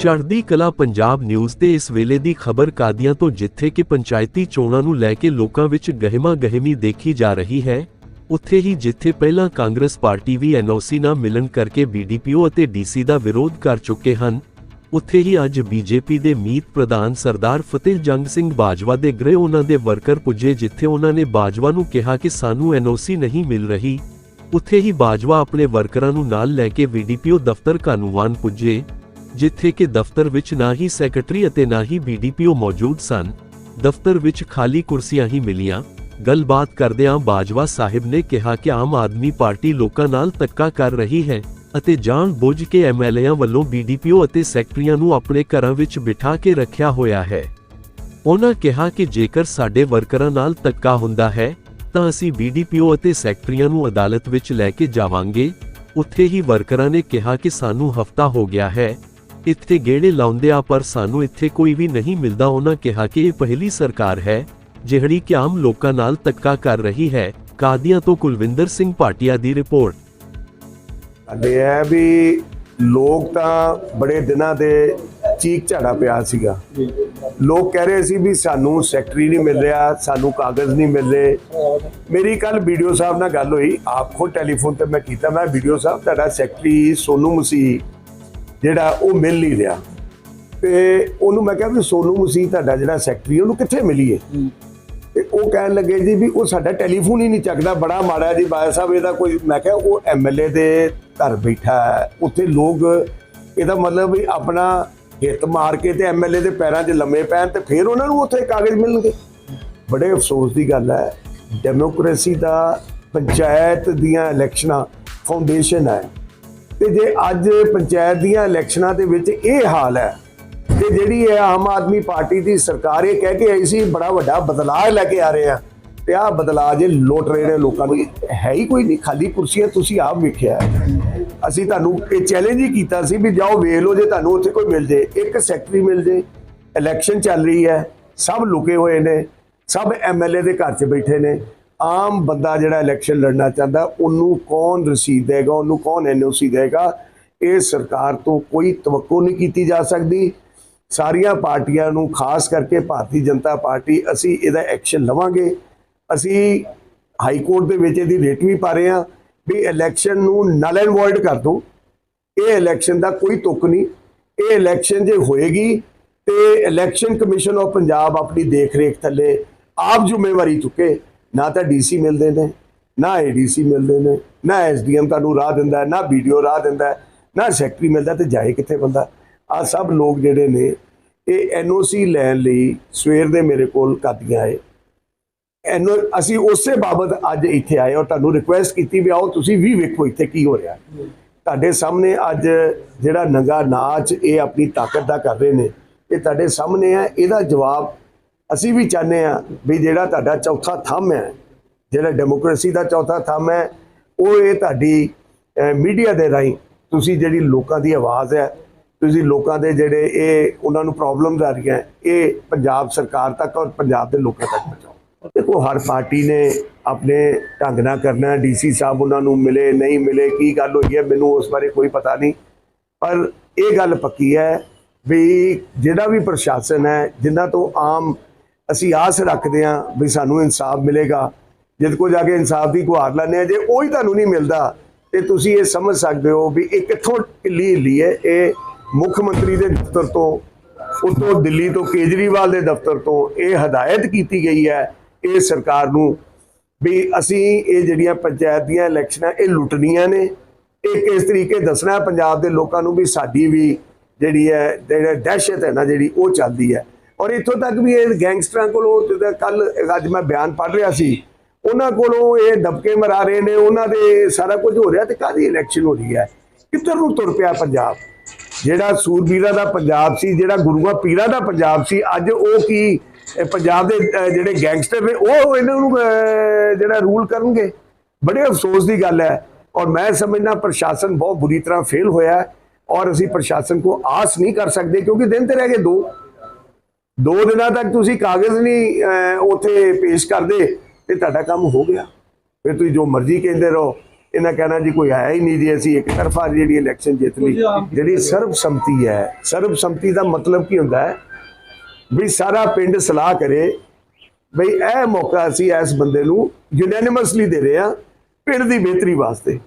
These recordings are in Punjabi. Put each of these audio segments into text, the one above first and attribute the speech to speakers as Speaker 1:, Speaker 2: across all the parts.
Speaker 1: ਚੜ੍ਹਦੀ ਕਲਾ ਪੰਜਾਬ ਨਿਊਜ਼ ਤੇ ਇਸ ਵੇਲੇ ਦੀ ਖਬਰ ਕਾਦੀਆਂ ਤੋਂ ਜਿੱਥੇ ਕਿ ਪੰਚਾਇਤੀ ਚੋਣਾਂ ਨੂੰ ਲੈ ਕੇ ਲੋਕਾਂ ਵਿੱਚ ਗਹਿਮਾ ਗਹਿਮੀ ਦੇਖੀ ਜਾ ਰਹੀ ਹੈ, ਉੱਥੇ ਹੀ ਜਿੱਥੇ ਪਹਿਲਾਂ ਕਾਂਗਰਸ ਪਾਰਟੀ ਵੀ ਐਨਓਸੀ ਨਾ ਮਿਲਣ ਕਰਕੇ ਬੀਡੀਪੀਓ ਅਤੇ ਡੀਸੀ ਦਾ ਵਿਰੋਧ ਕਰ ਚੁੱਕੇ ਹਨ, ਉੱਥੇ ਹੀ ਅੱਜ ਬੀਜੇਪੀ ਦੇ ਮੀਤ ਪ੍ਰਧਾਨ ਸਰਦਾਰ ਫਤਿਹ ਜੰਗ ਸਿੰਘ ਬਾਜਵਾ ਦੇ ਗ੍ਰਹਿ ਉਹਨਾਂ ਦੇ ਵਰਕਰ ਪੁੱਜੇ ਜਿੱਥੇ ਉਹਨਾਂ ਨੇ ਬਾਜਵਾ ਨੂੰ ਕਿਹਾ ਕਿ ਸਾਨੂੰ ਐਨਓਸੀ ਨਹੀਂ ਮਿਲ ਰਹੀ, ਉੱਥੇ ਹੀ ਬਾਜਵਾ ਆਪਣੇ ਵਰਕਰਾਂ ਨੂੰ ਨਾਲ ਲੈ ਕੇ ਬੀਡੀਪੀਓ ਦਫ਼ਤਰ ਕਾਨੂੰਵਾਨ ਪੁੱਜੇ। ਜਿੱਥੇ ਕਿ ਦਫ਼ਤਰ ਵਿੱਚ ਨਾ ਹੀ ਸੈਕਟਰੀ ਅਤੇ ਨਾ ਹੀ ਬੀਡੀਪੀਓ ਮੌਜੂਦ ਸਨ, ਦਫ਼ਤਰ ਵਿੱਚ ਖਾਲੀ ਕੁਰਸੀਆਂ ਹੀ ਮਿਲੀਆਂ। ਗੱਲਬਾਤ ਕਰਦਿਆਂ ਬਾਜਵਾ ਸਾਹਿਬ ਨੇ ਕਿਹਾ ਕਿ ਆਮ ਆਦਮੀ ਪਾਰਟੀ ਲੋਕਾਂ ਨਾਲ ਧੱਕਾ ਕਰ ਰਹੀ ਹੈ ਅਤੇ ਜਾਣ ਬੁੱਝ ਕੇ ਐਮਐਲਏਆਂ ਵੱਲੋਂ ਬੀਡੀਪੀਓ ਅਤੇ ਸੈਕਟਰੀਆਂ ਨੂੰ ਆਪਣੇ ਘਰਾਂ ਵਿੱਚ ਬਿਠਾ ਕੇ ਰੱਖਿਆ ਹੋਇਆ ਹੈ। ਉਹਨਾਂ ਕਿਹਾ ਕਿ ਜੇਕਰ ਸਾਡੇ ਵਰਕਰਾਂ ਨਾਲ ਧੱਕਾ ਹੁੰਦਾ ਹੈ, ਤਾਂ ਅਸੀਂ ਬੀਡੀਪੀਓ ਅਤੇ ਸੈਕਟਰੀਆਂ ਨੂੰ ਅਦਾਲਤ ਵਿੱਚ ਲੈ ਕੇ ਜਾਵਾਂਗੇ। ਉੱਥੇ ਹੀ ਵਰਕਰਾਂ ਨੇ ਕਿਹਾ ਕਿ ਸਾਨੂੰ ਹਫਤਾ ਹੋ ਗਿਆ ਹੈ ਇੱਥੇ ਗੇੜੇ ਲਾਉਂਦੇ ਆ ਪਰ ਸਾਨੂੰ ਇੱਥੇ ਕੋਈ ਵੀ ਨਹੀਂ ਮਿਲਦਾ। ਉਹਨਾਂ ਕਿਹਾ ਕਿ ਇਹ ਪਹਿਲੀ ਸਰਕਾਰ ਹੈ ਜਿਹੜੀ ਕਿ ਆਮ ਲੋਕਾਂ ਨਾਲ ਧੱਕਾ ਕਰ ਰਹੀ ਹੈ। ਕਾਦੀਆਂ ਤੋਂ ਕੁਲਵਿੰਦਰ ਸਿੰਘ ਭਾਟੀਆ ਦੀ ਰਿਪੋਰਟ।
Speaker 2: ਸਾਡੇ ਹੈ ਵੀ ਲੋਕ ਤਾਂ ਬੜੇ ਦਿਨਾਂ ਦੇ ਚੀਕ ਝਾੜਾ ਪਿਆ ਸੀਗਾ। ਲੋਕ ਕਹਿ ਰਹੇ ਸੀ ਵੀ ਸਾਨੂੰ ਸੈਕਟਰੀ ਨਹੀਂ ਮਿਲ ਰਿਹਾ ਸਾਨੂੰ ਕਾਗਜ਼ ਨਹੀਂ ਮਿਲ ਰਹੇ। ਮੇਰੀ ਕੱਲ ਵੀਡੀਓ ਸਾਹਿਬ ਨਾਲ ਗੱਲ ਹੋਈ। ਆਪ ਖੁਦ ਟੈਲੀਫੋਨ ਤੇ ਮੈਂ ਕੀਤਾ ਮੈਂ ਵੀਡੀਓ ਸਾਹਿਬ ਤੁਹਾਡਾ ਸੈਕਟਰੀ ਸੋਨੂ ਮਸੀਹ ਜਿਹੜਾ ਉਹ ਮਿਲ ਨਹੀਂ ਰਿਹਾ। ਤੇ ਉਹਨੂੰ ਮੈਂ ਕਿਹਾ ਵੀ ਸੋਨੂ ਮਸੀਹ ਤੁਹਾਡਾ ਜਿਹੜਾ ਸੈਕਟਰੀ ਉਹਨੂੰ ਕਿੱਥੇ ਮਿਲੀਏ? ਤੇ ਉਹ ਕਹਿਣ ਲੱਗੇ ਜੀ ਵੀ ਉਹ ਸਾਡਾ ਟੈਲੀਫੋਨ ਹੀ ਨਹੀਂ ਚੱਕਦਾ ਬੜਾ ਮਾੜਾ ਜੀ ਬਾਇਆ ਸਾਹਿਬ ਇਹਦਾ ਕੋਈ ਮੈਂ ਕਿਹਾ ਉਹ ਐਮਐਲਏ ਦੇ ਘਰ ਬੈਠਾ ਉੱਥੇ ਲੋਕ ਇਹਦਾ ਮਤਲਬ ਵੀ ਆਪਣਾ ਹਿੱਤ ਮਾਰ ਕੇ ਤੇ ਐਮਐਲਏ ਦੇ ਪੈਰਾਂ 'ਚ ਲੰਮੇ ਪੈਣ ਤੇ ਫਿਰ ਉਹਨਾਂ ਨੂੰ ਉੱਥੇ ਕਾਗਜ਼ ਮਿਲਣਗੇ। ਬੜੇ ਅਫਸੋਸ ਦੀ ਗੱਲ ਹੈ ਡੈਮੋਕ੍ਰੇਸੀ ਦਾ ਪੰਚਾਇਤ ਦੀਆਂ ਇਲੈਕਸ਼ਨਾਂ ਫਾਊਂਡੇਸ਼ਨ ਹੈ। ਤੇ ਜੇ ਅੱਜ ਪੰਚਾਇਤ ਦੀਆਂ ਇਲੈਕਸ਼ਨਾਂ ਦੇ ਵਿੱਚ ਇਹ ਹਾਲ ਹੈ, ਤੇ ਜਿਹੜੀ ਹੈ ਆਮ ਆਦਮੀ ਪਾਰਟੀ ਦੀ ਸਰਕਾਰ ਇਹ ਕਹਿ ਕੇ ਆਈ ਸੀ, ਬੜਾ ਵੱਡਾ ਬਦਲਾਅ ਲੈ ਕੇ ਆ ਰਹੇ ਆ, ਤੇ ਆਹ ਬਦਲਾਅ ਜੇ ਲੋਟ ਰਹੇ ਨੇ ਲੋਕਾਂ ਨੂੰ, ਹੈ ਹੀ ਕੋਈ ਨਹੀਂ, ਖਾਲੀ ਕੁਰਸੀਆਂ ਤੁਸੀਂ ਆਪ ਵੇਖਿਆ ਅਸੀਂ ਤੁਹਾਨੂੰ ਇਹ ਚੈਲੰਜ ਹੀ ਕੀਤਾ ਸੀ ਵੀ ਜਾਓ ਵੇਖ ਲਓ ਜੇ ਤੁਹਾਨੂੰ ਉੱਥੇ ਕੋਈ ਮਿਲ ਜੇ, ਇੱਕ ਸੈਕਟਰੀ ਮਿਲ ਜੇ ਇਲੈਕਸ਼ਨ ਚੱਲ ਰਹੀ ਹੈ, ਸਭ ਲੁਕੇ ਹੋਏ ਨੇ, ਸਭ ਐਮਐਲਏ ਦੇ ਘਰ 'ਚ ਬੈਠੇ ਨੇ ਆਮ ਬੰਦਾ ਜਿਹੜਾ ਇਲੈਕਸ਼ਨ ਲੜਨਾ ਚਾਹੁੰਦਾ, ਉਹਨੂੰ ਕੌਣ ਰਸੀਦ ਦੇਗਾ, ਉਹਨੂੰ ਕੌਣ ਐਨਓਸੀ ਦੇਗਾ, ਇਹ ਸਰਕਾਰ ਤੋਂ ਕੋਈ ਤਵੱਕੋ ਨਹੀਂ ਕੀਤੀ ਜਾ ਸਕਦੀ। ਸਾਰੀਆਂ ਪਾਰਟੀਆਂ ਨੂੰ ਖਾਸ ਕਰਕੇ ਭਾਰਤੀ ਜਨਤਾ ਪਾਰਟੀ, ਅਸੀਂ ਇਹਦਾ ਐਕਸ਼ਨ ਲਵਾਂਗੇ। ਅਸੀਂ ਹਾਈ ਕੋਰਟ ਦੇ ਵਿੱਚ ਇਹਦੀ ਰੇਟ ਵੀ ਪਾ ਰਹੇ ਹਾਂ ਵੀ ਇਲੈਕਸ਼ਨ ਨੂੰ ਨਲ ਐਂਡ ਵੋਇਡ ਕਰ ਦਿਓ। ਇਹ ਇਲੈਕਸ਼ਨ ਦਾ ਕੋਈ ਤੁੱਕ ਨਹੀਂ। ਇਹ ਇਲੈਕਸ਼ਨ ਜੇ ਹੋਏਗੀ ਤੇ ਇਲੈਕਸ਼ਨ ਕਮਿਸ਼ਨ ਆਫ ਪੰਜਾਬ ਆਪਣੀ ਦੇਖ-ਰੇਖ ਥੱਲੇ ਆਪ ਜ਼ਿੰਮੇਵਾਰੀ ਚੁੱਕੇ। ਨਾ ਤਾਂ ਡੀਸੀ ਮਿਲਦੇ ਨੇ ਨਾ ਏਡੀਸੀ ਮਿਲਦੇ ਨੇ ਨਾ ਐਸਡੀਐਮ ਤੁਹਾਨੂੰ ਰਾਹ ਦਿੰਦਾ ਹੈ, ਨਾ ਵੀਡੀਓ ਰਾਹ ਦਿੰਦਾ ਨਾ ਸੈਕਟਰੀ ਮਿਲਦਾ ਤੇ ਜਾਏ ਕਿੱਥੇ ਬੰਦਾ। ਆ ਸਭ ਲੋਕ ਜਿਹੜੇ ਨੇ ਇਹ ਐਨਓਸੀ ਲੈਣ ਲਈ ਸਵੇਰ ਦੇ ਮੇਰੇ ਕੋਲ ਕਾਦੀਆਂ ਆਏ ਐਨੋ ਅਸੀਂ ਉਸੇ ਬਾਬਤ ਅੱਜ ਇੱਥੇ ਆਏ ਔਰ ਤੁਹਾਨੂੰ ਰਿਕੁਐਸਟ ਕੀਤੀ ਵੀ ਆਓ ਤੁਸੀਂ ਵੀ ਵੇਖੋ ਇੱਥੇ ਕੀ ਹੋ ਰਿਹਾ। ਤੁਹਾਡੇ ਸਾਹਮਣੇ ਅੱਜ ਜਿਹੜਾ ਨੰਗਾ ਨਾਚ ਇਹ ਆਪਣੀ ਤਾਕਤ ਦਾ ਕਰ ਰਹੇ ਨੇ ਇਹ ਤੁਹਾਡੇ ਸਾਹਮਣੇ ਆ ਇਹਦਾ ਜਵਾਬ ਅਸੀਂ ਵੀ ਚਾਹੁੰਦੇ ਆ ਵੀ ਜਿਹੜਾ ਤੁਹਾਡਾ ਚੌਥਾ ਥੰਮ ਹੈ, ਜਿਹੜਾ ਡੈਮੋਕ੍ਰੇਸੀ ਦਾ ਚੌਥਾ ਥੰਮ ਹੈ, ਉਹ ਇਹ ਤੁਹਾਡੀ ਮੀਡੀਆ ਦੇ ਰਾਹੀਂ ਤੁਸੀਂ ਜਿਹੜੀ ਲੋਕਾਂ ਦੀ ਆਵਾਜ਼ ਹੈ, ਤੁਸੀਂ ਲੋਕਾਂ ਦੇ ਜਿਹੜੇ ਇਹ ਉਹਨਾਂ ਨੂੰ ਪ੍ਰੋਬਲਮਸ ਆ ਰਹੀਆਂ, ਇਹ ਪੰਜਾਬ ਸਰਕਾਰ ਤੱਕ ਔਰ ਪੰਜਾਬ ਦੇ ਲੋਕਾਂ ਤੱਕ ਪਹੁੰਚਾਓ। ਦੇਖੋ, ਹਰ ਪਾਰਟੀ ਨੇ ਆਪਣੇ ਢੰਗ ਨਾਲ ਕਰਨਾ ਡੀਸੀ ਸਾਹਿਬ ਉਹਨਾਂ ਨੂੰ ਮਿਲੇ, ਨਹੀਂ ਮਿਲੇ, ਕੀ ਗੱਲ ਹੋਈ ਹੈ, ਮੈਨੂੰ ਉਸ ਬਾਰੇ ਕੋਈ ਪਤਾ ਨਹੀਂ। ਪਰ ਇਹ ਗੱਲ ਪੱਕੀ ਹੈ ਵੀ ਜਿਹੜਾ ਵੀ ਪ੍ਰਸ਼ਾਸਨ ਹੈ ਜਿਨ੍ਹਾਂ ਤੋਂ ਆਮ ਅਸੀਂ ਆਸ ਰੱਖਦੇ ਹਾਂ ਵੀ ਸਾਨੂੰ ਇਨਸਾਫ ਮਿਲੇਗਾ। ਜਦ ਕੋ ਜਾ ਕੇ ਇਨਸਾਫ ਦੀ ਗੁਹਾਰ ਲਾਉਂਦੇ ਆ ਜੇ ਉਹ ਹੀ ਤੁਹਾਨੂੰ ਨਹੀਂ ਮਿਲਦਾ, ਤੇ ਤੁਸੀਂ ਇਹ ਸਮਝ ਸਕਦੇ ਹੋ ਵੀ ਇਹ ਕਿੱਥੋਂ ਢਿੱਲੀ ਢਿੱਲੀ ਹੈ। ਇਹ ਮੁੱਖ ਮੰਤਰੀ ਦੇ ਦਫ਼ਤਰ ਤੋਂ, ਉਤੋਂ ਦਿੱਲੀ ਤੋਂ ਕੇਜਰੀਵਾਲ ਦੇ ਦਫ਼ਤਰ ਤੋਂ ਇਹ ਹਦਾਇਤ ਕੀਤੀ ਗਈ ਹੈ, ਇਹ ਸਰਕਾਰ ਨੂੰ ਵੀ ਅਸੀਂ ਇਹ ਜਿਹੜੀਆਂ ਪੰਚਾਇਤ ਦੀਆਂ ਇਲੈਕਸ਼ਨਾਂ, ਇਹ ਲੁੱਟਣੀਆਂ ਨੇ। ਇਹ ਕਿਸ ਤਰੀਕੇ ਦੱਸਣਾ ਪੰਜਾਬ ਦੇ ਲੋਕਾਂ ਨੂੰ ਵੀ ਸਾਡੀ ਵੀ ਜਿਹੜੀ ਹੈ, ਜਿਹੜਾ ਦਹਿਸ਼ਤ ਹੈ ਨਾ ਜਿਹੜੀ ਉਹ ਚੱਲਦੀ ਹੈ। ਔਰ ਇੱਥੋਂ ਤੱਕ ਵੀ ਇਹ ਗੈਂਗਸਟਰਾਂ ਕੋਲੋਂ ਕੱਲ ਅੱਜ ਮੈਂ ਬਿਆਨ ਪੜ੍ਹ ਰਿਹਾ ਸੀ, ਉਹਨਾਂ ਕੋਲੋਂ ਇਹ ਦਬਕੇ ਮਰਾ ਰਹੇ ਨੇ, ਉਹਨਾਂ ਦੇ ਸਾਰਾ ਕੁਝ ਹੋ ਰਿਹਾ ਤੇ ਕਾਦੀ ਇਲੈਕਸ਼ਨ ਹੋ ਰਹੀ ਹੈ? ਕਿੱਧਰ ਨੂੰ ਤੁਰ ਪਿਆ ਪੰਜਾਬ? ਜਿਹੜਾ ਸੂਰਬੀਰਾ ਦਾ ਪੰਜਾਬ ਸੀ, ਜਿਹੜਾ ਗੁਰੂਆਂ ਪੀਰਾ ਦਾ ਪੰਜਾਬ ਸੀ, ਅੱਜ ਉਹ ਕੀ ਪੰਜਾਬ ਦੇ ਜਿਹੜੇ ਗੈਂਗਸਟਰ ਨੇ, ਉਹ ਇਹਨਾਂ ਨੂੰ ਜਿਹੜਾ ਰੂਲ ਕਰਨਗੇ? ਬੜੇ ਅਫਸੋਸ ਦੀ ਗੱਲ ਹੈ। ਔਰ ਮੈਂ ਸਮਝਣਾ ਪ੍ਰਸ਼ਾਸਨ ਬਹੁਤ ਬੁਰੀ ਤਰ੍ਹਾਂ ਫੇਲ ਹੋਇਆ ਔਰ ਅਸੀਂ ਪ੍ਰਸ਼ਾਸਨ ਕੋ ਆਸ ਨਹੀਂ ਕਰ ਸਕਦੇ ਕਿਉਂਕਿ ਦਿਨ ਤੇ ਰਹਿ ਗਏ ਦੋ। ਦੋ ਦਿਨਾਂ ਤੱਕ ਤੁਸੀਂ ਕਾਗਜ਼ ਨਹੀਂ ਉੱਥੇ ਪੇਸ਼ ਕਰਦੇ ਤੇ ਤੁਹਾਡਾ ਕੰਮ ਹੋ ਗਿਆ। ਫਿਰ ਤੁਸੀਂ ਜੋ ਮਰਜ਼ੀ ਕਹਿੰਦੇ ਰਹੋ। ਇਹਨਾਂ ਕਹਿਣਾ ਜੀ ਕੋਈ ਆਇਆ ਹੀ ਨਹੀਂ ਜੀ ਅਸੀਂ ਇੱਕ ਤਰਫਾ ਜਿਹੜੀ ਇਲੈਕਸ਼ਨ ਜਿੱਤ ਲਈ। ਜਿਹੜੀ ਸਰਬਸੰਮਤੀ ਹੈ ਸਰਬਸੰਮਤੀ ਦਾ ਮਤਲਬ ਕੀ ਹੁੰਦਾ ਹੈ? ਵੀ ਸਾਰਾ ਪਿੰਡ ਸਲਾਹ ਕਰੇ ਬਈ ਇਹ ਮੌਕਾ ਅਸੀਂ ਇਸ ਬੰਦੇ ਨੂੰ ਯੂਨੈਨਿਮਸਲੀ ਦੇ ਰਹੇ ਹਾਂ ਪਿੰਡ ਦੀ ਬਿਹਤਰੀ ਵਾਸਤੇ।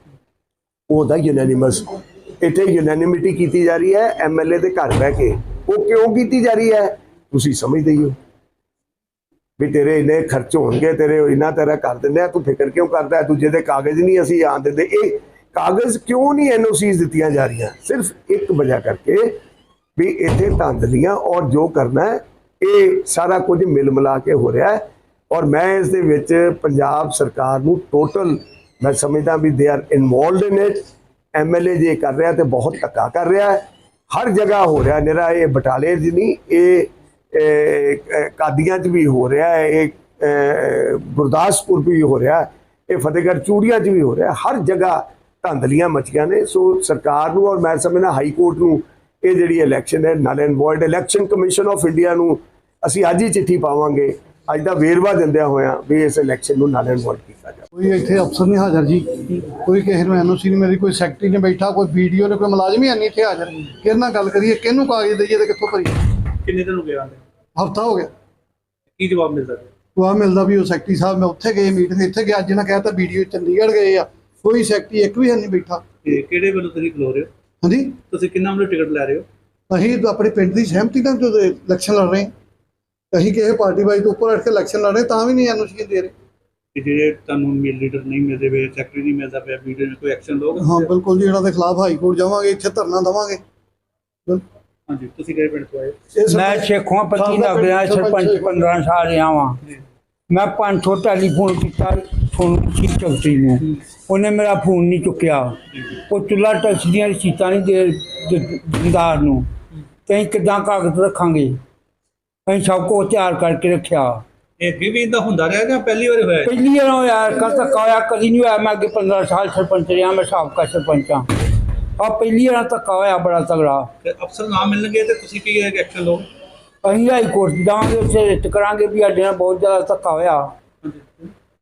Speaker 2: ਉਹਦਾ ਯੂਨੈਨਿਮਸ ਇੱਥੇ ਯੂਨੈਨਿਮਿਟੀ ਕੀਤੀ ਜਾ ਰਹੀ ਹੈ ਐਮਐਲਏ ਦੇ ਘਰ ਬਹਿ ਕੇ। ਉਹ ਕਿਉਂ ਕੀਤੀ ਜਾ ਰਹੀ ਹੈ? ਤੁਸੀਂ ਸਮਝਦੇ ਹੀ ਹੋ। ਵੀ ਤੇਰੇ ਇੰਨੇ ਖਰਚ ਹੋਣਗੇ, ਤੇਰੇ ਇੰਨਾ ਤੇਰਾ ਕਰ ਦਿੰਦੇ ਆ, ਤੂੰ ਫਿਕਰ ਕਿਉਂ ਕਰਦਾ ਹੈ? ਦੂਜੇ ਦੇ ਕਾਗਜ਼ ਨਹੀਂ ਅਸੀਂ ਆਣ ਦਿੰਦੇ। ਇਹ ਕਾਗਜ਼ ਕਿਉਂ ਨਹੀਂ ਐਨਓਸੀਜ਼ ਦਿੱਤੀਆਂ ਜਾ ਰਹੀਆਂ? ਸਿਰਫ ਇੱਕ ਵਜ੍ਹਾ ਕਰਕੇ ਵੀ ਇੱਥੇ ਧਾਂਦਲੀਆਂ ਔਰ ਜੋ ਕਰਨਾ ਹੈ, ਇਹ ਸਾਰਾ ਕੁਝ ਮਿਲ ਮਿਲਾ ਕੇ ਹੋ ਰਿਹਾ ਹੈ। ਔਰ ਮੈਂ ਇਸ ਦੇ ਵਿੱਚ ਪੰਜਾਬ ਸਰਕਾਰ ਨੂੰ ਟੋਟਲ ਮੈਂ ਸਮਝਦਾ ਵੀ they are involved in it MLA ਜੇ ਕਰ ਰਿਹਾ ਤੇ ਬਹੁਤ ਧੱਕਾ ਕਰ ਰਿਹਾ ਹੈ। ਹਰ ਜਗ੍ਹਾ ਹੋ ਰਿਹਾ ਨਿਰਾ ਇਹ ਬਟਾਲੇ 'ਚ ਨਹੀਂ, ਇਹ ਕਾਦੀਆਂ 'ਚ ਵੀ ਹੋ ਰਿਹਾ ਹੈ ਇਹ ਗੁਰਦਾਸਪੁਰ ਵੀ ਹੋ ਰਿਹਾ ਹੈ ਇਹ ਫਤਿਹਗੜ੍ਹ ਚੂੜੀਆਂ 'ਚ ਵੀ ਹੋ ਰਿਹਾ ਹੈ। ਹਰ ਜਗ੍ਹਾ ਧਾਂਦਲੀਆਂ ਮਚੀਆਂ ਨੇ ਸੋ ਸਰਕਾਰ ਨੂੰ ਔਰ ਮੈਂ ਸਮਝਦਾ ਹਾਈ ਕੋਰਟ ਨੂੰ ਇਹ ਜਿਹੜੀ ਇਲੈਕਸ਼ਨ ਹੈ null and void election commission of India ਨੂੰ ਅਸੀਂ ਅੱਜ ਹੀ ਚਿੱਠੀ ਪਾਵਾਂਗੇ। ਅੱਜ ਦਾ ਵੇਰਵਾ ਦਿੰਦਿਆਂ ਹੋਇਆਂ ਵੀ ਇਸ ਇਲੈਕਸ਼ਨ ਨੂੰ ਨਲ ਐਂਡ ਵੋਇਡ ਕੀਤਾ ਜਾਵੇ।
Speaker 3: ਕੋਈ ਇੱਥੇ ਅਫਸਰ ਨਹੀਂ ਹਾਜ਼ਰ ਜੀ। ਕੋਈ ਕਿਸੇ ਨੂੰ ਐਨਓਸੀ ਨਹੀਂ ਮੇਰੀ ਕੋਈ ਸੈਕਟਰੀ ਨਹੀਂ ਬੈਠਾ ਕੋਈ ਵੀਡੀਓ ਨੇ ਕੋਈ ਮੁਲਾਜ਼ਮ ਹੀ ਨਹੀਂ ਇੱਥੇ ਹਾਜ਼ਰ। ਕਿਹਦੇ ਨਾਲ ਗੱਲ ਕਰੀਏ ਕਿਹਨੂੰ ਕਾਗਜ਼ ਦਈਏ ਤੇ ਕਿੱਥੋਂ ਭਰੀਏ?
Speaker 4: ਕਿੰਨੇ ਦਿਨ ਹੋ ਗਏ ਆਂਦੇ
Speaker 3: ਹਫਤਾ ਹੋ ਗਿਆ।
Speaker 4: ਕੀ ਜਵਾਬ ਮਿਲਦਾ ਪਿਆ?
Speaker 3: ਉਹ ਮਿਲਦਾ ਵੀ ਉਹ ਸੈਕਟਰੀ ਸਾਹਿਬ ਮੈਂ ਉੱਥੇ ਗਏ ਮੀਟਿੰਗ ਇੱਥੇ ਗਿਆ ਜਿਹਨਾਂ ਕਹਿਤਾ ਵੀਡੀਓ ਚੰਡੀਗੜ੍ਹ ਗਏ ਆ। ਕੋਈ ਸੈਕਟਰੀ ਇੱਕ ਵੀ ਹੈ ਨਹੀਂ ਬੈਠਾ।
Speaker 4: ਤੇ ਕਿਹੜੇ ਵੱਲੋਂ ਤੁਸੀਂ ਖਲੋ ਰਹੇ ਹੋ?
Speaker 3: ਹਾਂਜੀ?
Speaker 4: ਤੁਸੀਂ ਕਿੰਨਾ ਵੱਲੋਂ ਟਿਕਟ ਲੈ ਰਹੇ ਹੋ?
Speaker 3: ਅਸੀਂ ਤਾਂ ਆਪਣੇ ਪਿੰਡ ਦੀ ਸਹਿਮਤੀ ਨਾਲ ਜਦੋਂ ਇਲੈਕਸ਼ਨ ਲੜ ਰਹੇ ਹਾਂ। ਅਸੀਂ ਕਿਸੇ ਪਾਰਟੀ ਵਾਈਜ਼ ਤੋਂ ਉੱਪਰ ਉੱਠ ਕੇ ਇਲੈਕਸ਼ਨ ਲੜ ਰਹੇ ਤਾਂ ਵੀ ਨਹੀਂ ਐਨਓਸੀ ਦੇ ਰਹੇ।
Speaker 4: ਕਿ ਜਿਹੜੇ ਤੁਹਾਨੂੰ ਮੇਲ ਲੀਡਰ ਨਹੀਂ ਮਿਲਦੇ ਵੇ ਸੈਕਟਰੀ ਨਹੀਂ ਮਿਲਦਾ ਪਿਆ ਵੀਡੀਓ ਵਿੱਚ ਕੋਈ ਐਕਸ਼ਨ ਲਓਗੇ
Speaker 3: ਹਾਂ ਬਿਲਕੁਲ ਜੀ ਇਹਨਾਂ ਦੇ ਖਿਲਾਫ ਹਾਈ ਕੋਰਟ ਜਾਵਾਂਗੇ ਇੱਥੇ ਧਰਨਾ ਦੇਵਾਂਗੇ। ਬਿਲ-
Speaker 4: ਹਾਂਜੀ ਤੁਸੀਂ ਕਿਹੜੇ ਪਿੰਡ ਤੋਂ ਆਏ?
Speaker 5: ਮੈਂ ਸ਼ੇਖੋਂ ਪਤੀ ਰਿਹਾ ਸਰਪੰਚ 15 ਸਾਲ ਰਿਹਾ ਵਾਂ। ਮੈਂ 500 ਟੈਲੀਫੋਨ ਕੀਤਾ ਫੋਨ ਚੀਫ ਚੌਧਰੀ ਨੂੰ ਉਹਨੇ ਮੇਰਾ ਫੋਨ ਨਹੀਂ ਚੁੱਕਿਆ। ਉਹ ਚੁੱਲਾ ਟੈਕਸ ਦੀਆਂ ਰਸੀਤਾਂ ਨਹੀਂ ਦੇ ਦੇ- ਦਿੰਦਾਰ ਨੂੰ। ਤੇ ਕਿੱਦਾਂ ਕਾਗਜ਼ ਰੱਖਾਂਗੇ? ਅਸੀਂ ਸਭ ਕੁਝ ਤਿਆਰ ਕਰਕੇ ਰੱਖਿਆ।
Speaker 4: ਇਹ ਅੱਗੇ ਵੀ ਇਦਾਂ ਹੁੰਦਾ ਰਿਹਾ ਜਾਂ ਪਹਿਲੀ ਵਾਰ ਹੋਇਆ? ਹੈ?
Speaker 5: ਪਹਿਲੀ ਵਾਰ ਹੋਇਆ ਕਦ ਤੱਕ ਹੋਇਆ ਕਦੀ ਨਹੀਂ ਹੋਇਆ। ਮੈਂ ਅੱਗੇ 15 ਸਾਲ ਸਰਪੰਚ ਰਿਹਾ ਮੈਂ ਸਾਬਕਾ ਸਰਪੰਚ ਹਾਂ। ਆ ਪਹਿਲੀ ਵਾਰ ਧੱਕਾ ਹੋਇਆ ਬੜਾ ਤਗੜਾ।
Speaker 4: ਤੇ ਅਫਸਰ ਨਾ ਮਿਲਣਗੇ ਤੇ ਤੁਸੀਂ ਕੀ ਐਕਸ਼ਨ ਲਓਗੇ?
Speaker 5: ਅਸੀਂ ਹਾਈ ਕੋਰਟ ਜਾਵਾਂਗੇ ਉੱਥੇ ਰਿਟ ਕਰਾਂਗੇ ਵੀ ਸਾਡੇ ਨਾਲ ਬਹੁਤ ਜ਼ਿਆਦਾ ਧੱਕਾ ਹੋਇਆ।